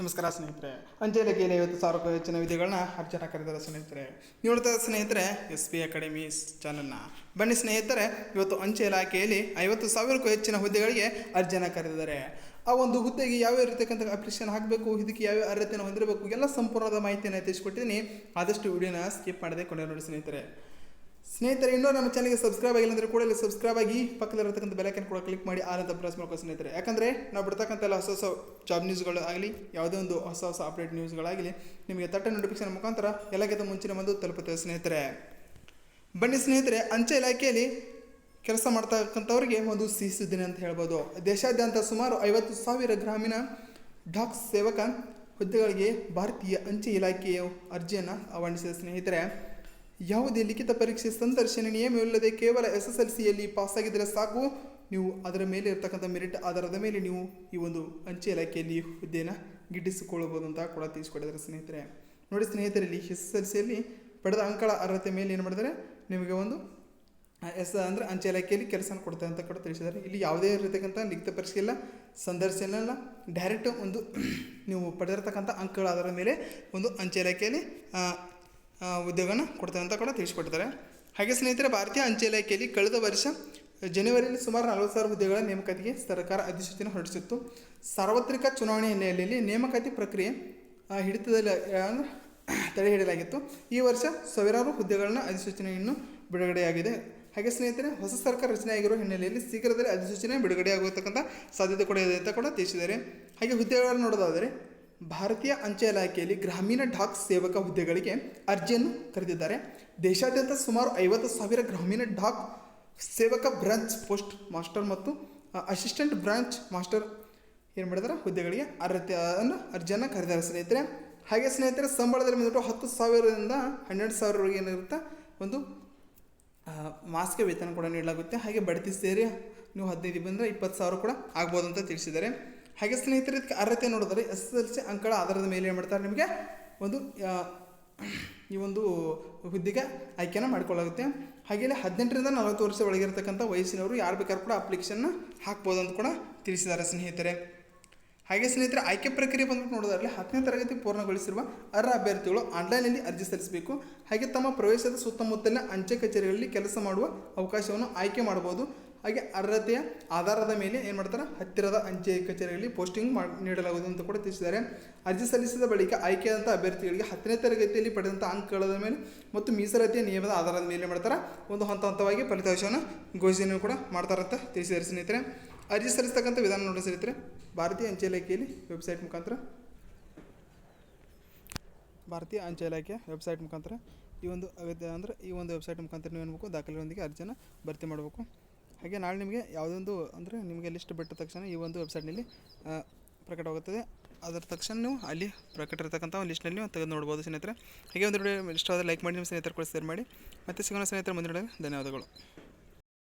ನಮಸ್ಕಾರ ಸ್ನೇಹಿತರೆ. ಅಂಚೆ ಇಲಾಖೆಯಲ್ಲಿ ಐವತ್ತು ಸಾವಿರಕ್ಕೂ ಹೆಚ್ಚಿನ ವಿಧಿಗಳನ್ನ ಅರ್ಜನ ಕರೆದಾರೆ ಸ್ನೇಹಿತರೆ. ನೋಡ್ತಾ ಸ್ನೇಹಿತರೆ? ಎಸ್ ಪಿ ಅಕಾಡೆಮಿ ಚಾನಲ್ನ. ಬನ್ನಿ ಸ್ನೇಹಿತರೆ, ಇವತ್ತು ಅಂಚೆ ಇಲಾಖೆಯಲ್ಲಿ ಐವತ್ತು ಸಾವಿರಕ್ಕೂ ಹೆಚ್ಚಿನ ಹುದ್ದೆಗಳಿಗೆ ಅರ್ಜನ ಕರೆದಿದ್ದಾರೆ ಆ ಒಂದು ಹುದ್ದೆಗೆ ಯಾವ ಇರತಕ್ಕಂಥ ಅಪ್ಲಿಕೇಶನ್ ಹಾಕಬೇಕು, ಇದಕ್ಕೆ ಯಾವ ಅರ್ಹತೆಯನ್ನು ಹೊಂದಿರಬೇಕು, ಎಲ್ಲ ಸಂಪೂರ್ಣದ ಮಾಹಿತಿಯನ್ನು ತಿಳಿಸ್ಕೊಟ್ಟಿದ್ದೀನಿ. ಆದಷ್ಟು ವಿಡಿಯೋನ ಸ್ಕಿಪ್ ಮಾಡದೆ ಕೊನೆ ನೋಡಿ ಸ್ನೇಹಿತರೆ. ಸ್ನೇಹಿತರೆ, ಇನ್ನೂ ನಮ್ಮ ಚಾನಲ್ಗೆ ಸಬ್ಸ್ಕ್ರೈಬ್ ಆಗಿಲ್ಲ ಅಂದರೆ ಕೂಡಲೇ ಸಬ್ಸ್ಕ್ರೈಬ್ ಆಗಿ, ಪಕ್ಕದಲ್ಲಿರತಕ್ಕಂಥ ಬೆಲೈಕನ್ ಕೂಡ ಕ್ಲಿಕ್ ಮಾಡಿ ಆನಂದ ಪ್ರೆಸ್ ಮಾಡ್ಕೋ ಸ್ನೇಹಿತರೆ. ಯಾಕಂದರೆ, ನಾವು ಬಿಡ್ತಕ್ಕಂಥ ಎಲ್ಲ ಹೊಸ ಹೊಸ ಜಾಬ್ ನ್ಯೂಸ್ಗಳು ಆಗಲಿ, ಯಾವುದೇ ಒಂದು ಹೊಸ ಹೊಸ ಅಪ್ಡೇಟ್ ನ್ಯೂಸ್ಗಳಾಗಲಿ ನಿಮಗೆ ತಟ್ಟ ನೋಟಿಫಿಕೇಶನ್ ಮುಖಾಂತರ ಎಲ್ಲಕ್ಕಿಂತ ಮುಂಚಿನ ಬಂದು ತಲುಪುತ್ತೇವೆ ಸ್ನೇಹಿತರೆ. ಬನ್ನಿ ಸ್ನೇಹಿತರೆ, ಅಂಚೆ ಇಲಾಖೆಯಲ್ಲಿ ಕೆಲಸ ಮಾಡ್ತಕ್ಕಂಥವ್ರಿಗೆ ಒಂದು ಸಿಹಿ ಸುದ್ದಿನ ಅಂತ ಹೇಳ್ಬೋದು. ದೇಶಾದ್ಯಂತ ಸುಮಾರು ಐವತ್ತು ಸಾವಿರ ಗ್ರಾಮೀಣ ಡಾಕ್ ಸೇವಕ ಹುದ್ದೆಗಳಿಗೆ ಭಾರತೀಯ ಅಂಚೆ ಇಲಾಖೆಯ ಅರ್ಜಿಯನ್ನು ಆಹ್ವಾನಿಸಿದ ಸ್ನೇಹಿತರೆ. ಯಾವುದೇ ಲಿಖಿತ ಪರೀಕ್ಷೆ ಸಂದರ್ಶನ ನಿಯಮವಿಲ್ಲದೆ ಕೇವಲ ಎಸ್ ಎಸ್ ಎಲ್ ಸಿಯಲ್ಲಿ ಪಾಸಾಗಿದ್ದರೆ ಸಾಕು. ನೀವು ಅದರ ಮೇಲೆ ಇರತಕ್ಕಂಥ ಮೆರಿಟ್ ಆಧಾರದ ಮೇಲೆ ನೀವು ಈ ಒಂದು ಅಂಚೆ ಇಲಾಖೆಯಲ್ಲಿ ಹುದ್ದೆಯನ್ನು ಗಿಟ್ಟಿಸಿಕೊಳ್ಳಬಹುದು ಅಂತ ಕೂಡ ತಿಳಿಸ್ಕೊಟ್ಟಿದ್ದಾರೆ ಸ್ನೇಹಿತರೆ. ನೋಡಿ ಸ್ನೇಹಿತರಲ್ಲಿ ಎಸ್ ಎಸ್ ಎಲ್ ಸಿಯಲ್ಲಿ ಪಡೆದ ಅಂಕಗಳ ಅರ್ಹತೆ ಮೇಲೆ ಏನು ಮಾಡಿದರೆ ನಿಮಗೆ ಒಂದು ಎಸ್, ಅಂದರೆ ಅಂಚೆ ಇಲಾಖೆಯಲ್ಲಿ ಕೆಲಸ ಕೊಡ್ತಾರೆ ಅಂತ ಕೂಡ ತಿಳಿಸಿದ್ದಾರೆ. ಇಲ್ಲಿ ಯಾವುದೇ ಇರತಕ್ಕಂಥ ಲಿಖಿತ ಪರೀಕ್ಷೆ ಇಲ್ಲ, ಸಂದರ್ಶನ ಇಲ್ಲ. ಡೈರೆಕ್ಟ್ ಒಂದು, ನೀವು ಪಡೆದಿರ್ತಕ್ಕಂಥ ಅಂಕಗಳ ಆಧಾರದ ಮೇಲೆ ಒಂದು ಅಂಚೆ ಇಲಾಖೆಯಲ್ಲಿ ಉದ್ಯೋಗನ ಕೊಡ್ತಾರೆ ಅಂತ ಕೂಡ ತಿಳಿಸ್ಕೊಟ್ಟಿದ್ದಾರೆ. ಹಾಗೆ ಸ್ನೇಹಿತರೆ, ಭಾರತೀಯ ಅಂಚೆ ಇಲಾಖೆಯಲ್ಲಿ ಕಳೆದ ವರ್ಷ, ಜನವರಿಯಲ್ಲಿ ಸುಮಾರು ನಲವತ್ತು ಸಾವಿರ ಹುದ್ದೆಗಳ ನೇಮಕಾತಿಗೆ ಸರ್ಕಾರ ಅಧಿಸೂಚನೆ ಹೊರಡಿಸಿತ್ತು. ಸಾರ್ವತ್ರಿಕ ಚುನಾವಣೆ ಹಿನ್ನೆಲೆಯಲ್ಲಿ ನೇಮಕಾತಿ ಪ್ರಕ್ರಿಯೆ ಹಿಡಿತದಲ್ಲಿ ತಡೆ ಹಿಡಿಯಲಾಗಿತ್ತು ಈ ವರ್ಷ ಸಾವಿರಾರು ಹುದ್ದೆಗಳನ್ನ ಅಧಿಸೂಚನೆಯನ್ನು ಬಿಡುಗಡೆಯಾಗಿದೆ. ಹಾಗೆ ಸ್ನೇಹಿತರೆ, ಹೊಸ ಸರ್ಕಾರ ರಚನೆಯಾಗಿರುವ ಹಿನ್ನೆಲೆಯಲ್ಲಿ ಶೀಘ್ರದಲ್ಲಿ ಅಧಿಸೂಚನೆ ಬಿಡುಗಡೆಯಾಗುತ್ತಕ್ಕಂಥ ಸಾಧ್ಯತೆ ಕೂಡ ಇದೆ ಅಂತ ಕೂಡ ತಿಳಿಸಿದ್ದಾರೆ. ಹಾಗೆ ಹುದ್ದೆಗಳನ್ನು ನೋಡೋದಾದರೆ ಭಾರತೀಯ ಅಂಚೆ ಇಲಾಖೆಯಲ್ಲಿ ಗ್ರಾಮೀಣ ಡಾಕ್ ಸೇವಕ ಹುದ್ದೆಗಳಿಗೆ ಅರ್ಜಿಯನ್ನು ಕರೆದಿದ್ದಾರೆ. ದೇಶಾದ್ಯಂತ ಸುಮಾರು ಐವತ್ತು ಸಾವಿರ ಗ್ರಾಮೀಣ ಡಾಕ್ ಸೇವಕ ಬ್ರಾಂಚ್ ಪೋಸ್ಟ್ ಮಾಸ್ಟರ್ ಮತ್ತು ಅಸಿಸ್ಟೆಂಟ್ ಬ್ರಾಂಚ್ ಮಾಸ್ಟರ್ ಏನು ಮಾಡಿದಾರೆ? ಹುದ್ದೆಗಳಿಗೆ ಅರ್ಹತೆಯನ್ನು ಅರ್ಜಿಯನ್ನು ಕರೆದಿದ್ದಾರೆ. ಸ್ನೇಹಿತರೆ, ಹಾಗೆ ಸ್ನೇಹಿತರೆ, ಸಂಬಳದಲ್ಲಿ ಬಂದ್ಬಿಟ್ಟು ಹತ್ತು ಸಾವಿರದಿಂದ ಹನ್ನೆರಡು ಸಾವಿರವರೆಗೆ ಏನಿರುತ್ತೆ? ಒಂದು ಮಾಸಿಕ ವೇತನ ಕೂಡ ನೀಡಲಾಗುತ್ತೆ. ಹಾಗೆ ಬಡ್ತಿ ಸೇರಿ ನೀವು ಹದಿನೈದು ಬಂದರೆ ಇಪ್ಪತ್ತು ಸಾವಿರ ಕೂಡ ಆಗ್ಬೋದು ಅಂತ ತಿಳಿಸಿದ್ದಾರೆ. ಹಾಗೆ ಸ್ನೇಹಿತರೆ, ಇದಕ್ಕೆ ಅರ್ಹತೆ ನೋಡಿದ್ರೆ ಎಸ್ ಎಸ್ ಎಲ್ ಸಿ ಅಂಕಗಳ ಆಧಾರದ ಮೇಲೆ ಏನು ಮಾಡ್ತಾರೆ ನಿಮಗೆ ಒಂದು ಈ ಒಂದು ಹುದ್ದೆಗೆ ಆಯ್ಕೆನ ಮಾಡ್ಕೊಳ್ಳಾಗುತ್ತೆ. ಹಾಗೆಯೇ ಹದಿನೆಂಟರಿಂದ ನಲವತ್ತು ವರ್ಷ ಒಳಗಿರತಕ್ಕಂಥ ವಯಸ್ಸಿನವರು ಯಾರು ಬೇಕಾದ್ರೂ ಕೂಡ ಅಪ್ಲಿಕೇಶನ್ನ ಹಾಕ್ಬೋದು ಅಂತ ಕೂಡ ತಿಳಿಸಿದ್ದಾರೆ ಸ್ನೇಹಿತರೆ. ಹಾಗೆ ಸ್ನೇಹಿತರೆ, ಆಯ್ಕೆ ಪ್ರಕ್ರಿಯೆ ಬಂದ್ಬಿಟ್ಟು ನೋಡೋದಾದ್ರೆ ಹತ್ತನೇ ತರಗತಿ ಪೂರ್ಣಗೊಳಿಸಿರುವ ಅರ್ಹ ಅಭ್ಯರ್ಥಿಗಳು ಆನ್ಲೈನಲ್ಲಿ ಅರ್ಜಿ ಸಲ್ಲಿಸಬೇಕು. ಹಾಗೆ ತಮ್ಮ ಪ್ರವೇಶದ ಸುತ್ತಮುತ್ತಲಿನ ಅಂಚೆ ಕಚೇರಿಗಳಲ್ಲಿ ಕೆಲಸ ಮಾಡುವ ಅವಕಾಶವನ್ನು ಆಯ್ಕೆ ಮಾಡಬಹುದು. ಹಾಗೆ ಅರ್ಹತೆಯ ಆಧಾರದ ಮೇಲೆ ಏನು ಮಾಡ್ತಾರೆ? ಹತ್ತಿರದ ಅಂಚೆ ಕಚೇರಿಯಲ್ಲಿ ಪೋಸ್ಟಿಂಗ್ ಮಾಡಿ ನೀಡಲಾಗುವುದು ಅಂತ ಕೂಡ ತಿಳಿಸಿದ್ದಾರೆ. ಅರ್ಜಿ ಸಲ್ಲಿಸಿದ ಬಳಿಕ ಆಯ್ಕೆಯಾದಂಥ ಅಭ್ಯರ್ಥಿಗಳಿಗೆ ಹತ್ತನೇ ತರಗತಿಯಲ್ಲಿ ಪಡೆದಂಥ ಅಂಕಗಳ ಮೇಲೆ ಮತ್ತು ಮೀಸಲಾತಿಯ ನಿಯಮದ ಆಧಾರದ ಮೇಲೆ ಮಾಡ್ತಾರೆ? ಒಂದು ಹಂತ ಹಂತವಾಗಿ ಫಲಿತಾಂಶವನ್ನು ಘೋಷಣೆ ಕೂಡ ಮಾಡ್ತಾರಂತ ತಿಳಿಸಿದ್ದಾರೆ ಸ್ನೇಹಿತರೆ. ಅರ್ಜಿ ಸಲ್ಲಿಸ್ತಕ್ಕಂಥ ವಿಧಾನ ನೋಡಿ ಸ್ನೇಹಿತರೆ ಭಾರತೀಯ ಅಂಚೆ ಇಲಾಖೆಯಲ್ಲಿ ವೆಬ್ಸೈಟ್ ಮುಖಾಂತರ. ಭಾರತೀಯ ಅಂಚೆ ಇಲಾಖೆ ವೆಬ್ಸೈಟ್ ಮುಖಾಂತರ ಈ ಒಂದು ಅಂದರೆ ಈ ಒಂದು ವೆಬ್ಸೈಟ್ ಮುಖಾಂತರ ನೀವು ಏನ್ಬೇಕು ದಾಖಲೆಗಳೊಂದಿಗೆ ಅರ್ಜಿಯನ್ನು ಭರ್ತಿ ಮಾಡಬೇಕು. ಹಾಗೆ ನಾಳೆ ನಿಮಗೆ ಯಾವುದೊಂದು ಅಂದರೆ ನಿಮಗೆ ಲಿಸ್ಟ್ ಬಿಟ್ಟ ತಕ್ಷಣ ಈ ಒಂದು ವೆಬ್ಸೈಟ್ನಲ್ಲಿ ಪ್ರಕಟವಾಗುತ್ತದೆ. ಅದರ ತಕ್ಷಣ ನೀವು ಅಲ್ಲಿ ಪ್ರಕಟ ಇರತಕ್ಕಂಥ ಒಂದು ಲಿಸ್ಟ್ನಲ್ಲಿ ನೀವು ತೆಗೆದು ನೋಡ್ಬೋದು ಸ್ನೇಹಿತರೆ. ಹಾಗೆ ಒಂದು ವಿಡಿಯೋ ಇಷ್ಟವಾದ ಲೈಕ್ ಮಾಡಿ, ನಿಮ್ಮ ಸ್ನೇಹಿತರು ಕೂಡ ಶೇರ್ ಮಾಡಿ. ಮತ್ತೆ ಸಿಗೋಣ ಸ್ನೇಹಿತರೆ ಮುಂದಿನ ಧನ್ಯವಾದಗಳು.